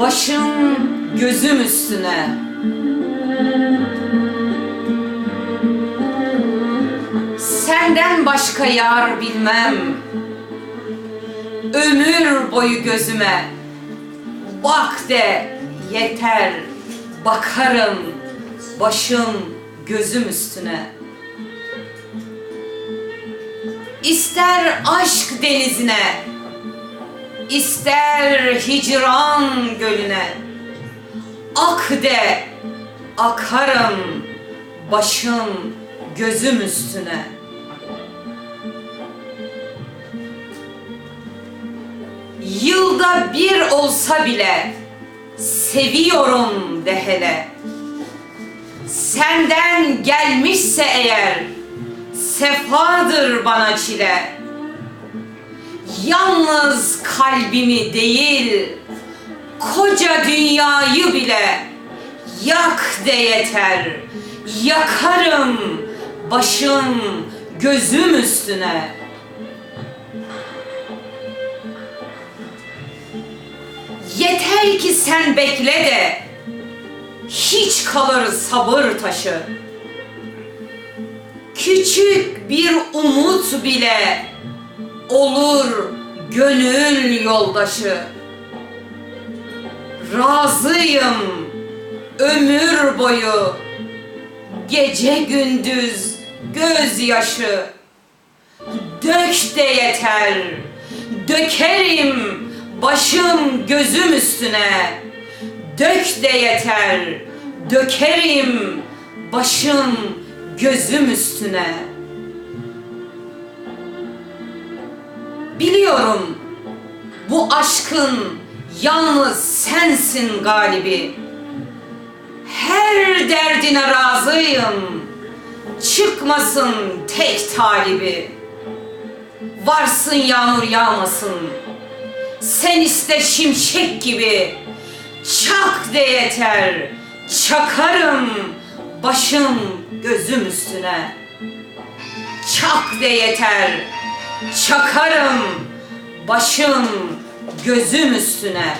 Başım gözüm üstüne. Senden başka yar bilmem. Ömür boyu gözüme. Bak de yeter. Bakarım başım gözüm üstüne. İster aşk denizine İster hicran gölüne Ak de akarım başım gözüm üstüne. Yılda bir olsa bile seviyorum de hele. Senden gelmişse eğer sefadır bana çile Yalnız kalbimi değil, koca dünyayı bile yak de yeter. Yakarım başım gözüm üstüne. Yeter ki sen bekle de hiç kalır sabır taşı. Küçük bir umut bile olur gönül yoldaşı. Razıyım ömür boyu gece gündüz gözyaşı. Dök de yeter, dökerim başım gözüm üstüne. Dök de yeter, dökerim başım gözüm üstüne. Biliyorum bu aşkın yalnız sensin galibi. Her derdine razıyım. Çıkmasın tek talibi. Varsın yağmur yağmasın. Sen iste şimşek gibi. Çak de yeter. Çakarım başım gözüm üstüne. Çak de yeter. Çakarım başım gözüm üstüne.